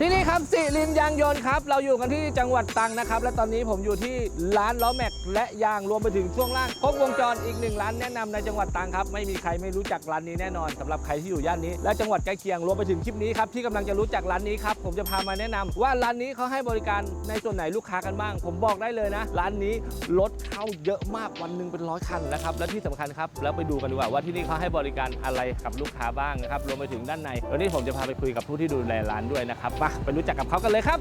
ที่นี่ครับสิรินยางยนต์ครับ เราอยู่กันที่จังหวัดตรังนะครับ และตอนนี้ผมอยู่ที่ร้านล้อแม็กและยางรวมไปถึงช่วงล่างครบวงจรอีกหนึ่งร้านแนะนำในจังหวัดตรังครับ ไม่มีใครไม่รู้จักร้านนี้แน่นอนสำหรับใครที่อยู่ย่านนี้และจังหวัดใกล้เคียงรวมไปถึงคลิปนี้ครับที่กำลังจะรู้จักร้านนี้ครับผมจะพามาแนะนำว่าร้านนี้เขาให้บริการในส่วนไหนลูกค้ากันบ้าง ผมบอกได้เลยนะ ร้านนี้รถเข้าเยอะมากวันหนึ่งเป็นร้อยคันนะครับและที่สำคัญครับแล้วไปดูกันดีกว่าว่าที่นี่เขาให้บริการอะไรกับลูกค้าบ้างนะครับรวมไปถึงด้านในวันนี้ผมจะพาไปคุยกับผู้ที่ดูแลร้านด้วยนะครับไปรู้จักกับเขากันเลยครับ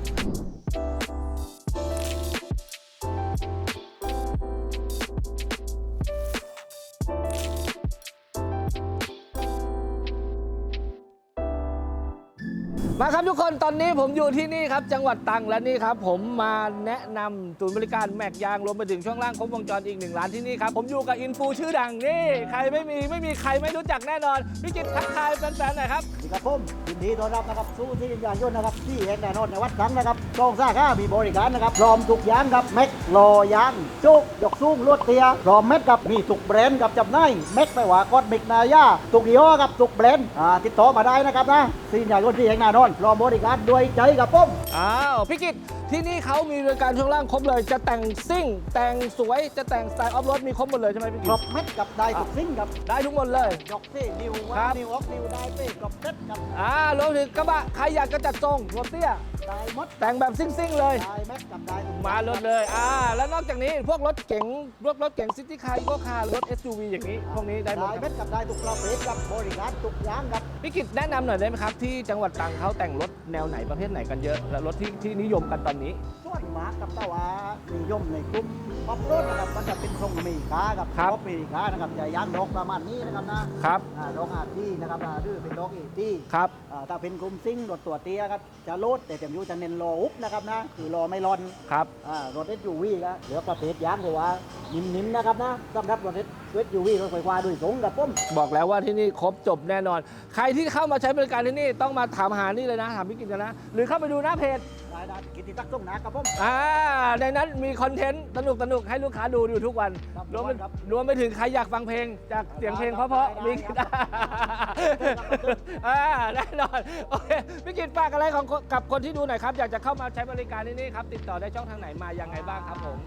มาครับทุกคนตอนนี้ผมอยู่ที่นี่ครับ จังหวัดตรังและนี่ครับ ผมมาแนะนำศูนย์บริการแม็กยางรวมไปถึงช่วงล่างครบวงจรอีกหนึ่งร้านที่นี่ครับ ผมอยู่กับอินฟูชื่อดังนี่ใครไม่มีไม่มีใครไม่รู้จักแน่นอนพี่กิตทักทายแฟนๆหน่อยครับสวัสดีครับผมยินดีต้อนรับนะครับสู้ที่ยานยนต์นะครับที่แห่งแน่นอนในวัดสังนะครับตรงซ่าข้ามีบริการนะครับพร้อมทุกยางครับแม็กลอยางจุกยกสูงลวดเตียพร้อมแม็กกับมีทุกแบรนด์กับจำหน่ายแม็กไม่ว่ากอดมิกนายาทุกยี่ห้อกับทุกแบรนด์อ่าติดต่อมาได้นะครับนะที่ยานยนต์ที่แห่งแน่นอนพร้อมบริการด้วยใจกับผมอ้าวพี่กิตที่นี่เขามีบริการช่วงล่างครบเลย จะแต่งซิ่ง แต่งสวยจะแต่งสไตล์ออฟโรดมีครบหมดเลยใช่ไหมพี่กิครตบแม็กกับได้ทุกสิ่งครับได้ทุกหมดเลยยกเส้นิวครัว่าบนิวออกนิวได้เป้กรอบเซ็ตกับอ่ารวมถึงกระบะใครอยากจะจัดทรงรถเตี้ย ได้หมดแต่งแบบซิ่งๆเลยได้แม็กกับได้ทุกมาลดเลยอ่าแล้วนอกจากนี้พวกรถเก๋งพวกรถเก๋งซิตี้คาร์อีโคคาร์รถ SUV อย่างนี้ พวกนี้ได้หมดได้คแม็รับกกับได้ทุกประเภทกับบริการทุกอย่างครับพี่กิตแนะนำหน่อยได้ไหมครับ ที่จังหวัดตรังเขาแต่งรถแนวไหนประเภทไหนกันเยอะ และรถที่ที่นิยมกันตอนนี้ส่ วนมากกับตะวานิยมในกลุ่มป๊อปรถนะครับมันจะเป็นทรงอเมริกากับครับป๊อปอเมริกานะครับจะย่างดอกประมาณนี้นะครับนะครับ อ่าดอกอาร์ตี้นะครับอ่าหรือเป็นดอกเอตี้ครับ อ่าถ้าเป็นกลุ่มซิ่งรถตัวเตี้ยครับจะโลดแต่เต็มอยูจะเน้นโลอุบนะครับนะคือโลไม่ร้อน ครับ อ่ารถเอสยูวีก็เหลือประเภทยางที่ว่านิ่มๆนะครับนะสำหรับรถเอส ยูวีรถไฟฟ้าด้วยสูงกับผมบอกแล้วว่าที่นี่ครบจบแน่นอน ใครที่เข้ามาใช้บริการที่นี่ต้องมาถามหานี่เลยนะ ถามพี่กิตกันนะ หรือเข้าไปดูหน้าเพจได้ได้กิตติศักดิ์ส่งหนาครับผมอ่าในนั้นมีคอนเทนต์สนุกสนุกๆให้ลูกค้าดูอยู่ทุกวัน ครับรวมไปครับ รวมไปถึงใครอยากฟังเพลง จากเสียงเพลงเพราะได้ๆได้มีได้อ่าแน่นอนโอเคพี่กิตฝากอะไรของกับคนที่ดูหน่อยครับ อยากจะเข้ามาใช้บริการที่นี่ครับติดต่อได้ช่องทางไหนมายังไงบ้างครับผม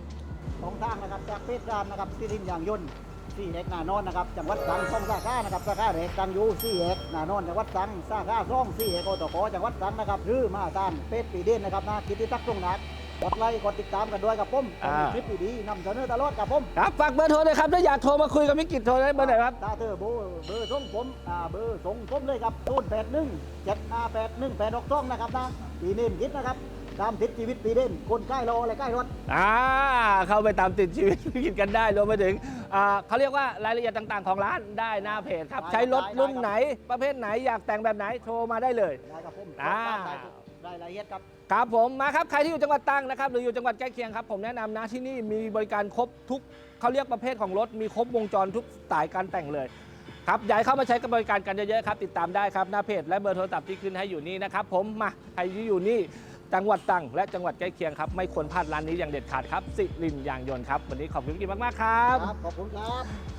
ของทางนะครับจากเพชรร้านนะครับที่ริมยางยนต์ สี่เอกนานอนนะครับจังหวัดตรังซ่องสาขานะครับสาขาเอกตังอยูสี่เอกนานอนจังหวัดตรังสาขาซ่องสี่เอกโอตกจังหวัดตรังนะครับหรือมาทางเพจปีเด่นนะครับนะกิตติศักดิ์ตรงนัดกดไลค์กดติดตามกันด้วยกับผมอ่ามีคลิปดีๆนำเสนอตลอดกับผมครับฝากเบอร์โทรเลยครับถ้าอยากโทรมาคุยกับพี่กิตโทรได้เบอร์ไหนครับ ตาเธอโบเบอร์ส่งผมอ่าเบอร์ส่งผมเลยครับศูนย์แปดหนึ่งเจ็ดห้าแปดหนึ่งแปดหกสองนะครับนะปีเน่นคิดนะครับตามทิศชีวิตปีเด่นคนใกล้รออะไรใกล้รถ อ่าเข้าไปตามติดชีวิตพี่กิตกันได้รวมไปถึง อ่าเขาเรียกว่ารายละเอียดต่างๆ ของร้านได้หน้าเพจครับ ใช้รถรุ่นไหนประเภทไหนอยากแต่งแบบไหนโทรมาได้เลย ได้ครับผมอ่า ได้ทุกรายละเอียดครับ ครับผมมาครับใครที่อยู่จังหวัดตรังนะครับหรืออยู่จังหวัดใกล้เคียงครับผมแนะนำนะที่นี่มีบริการครบทุกเขาเรียกประเภทของรถมีครบวงจรทุกสไตล์การแต่งเลยครับอยากให้เข้ามาใช้กับบริการกันเยอะๆครับติดตามได้ครับหน้าเพจและเบอร์โทรศัพท์ที่ขึ้นให้อยู่นี่นะครับผมมาใครที่อยู่นี่ จังหวัดตรังและจังหวัดใกล้เคียงครับ ไม่ควรพลาดร้านนี้อย่างเด็ดขาดครับสิรินยางยนต์ครับ วันนี้ขอบคุณพี่กินมาก ๆ ครับ ครับ ขอบคุณครับ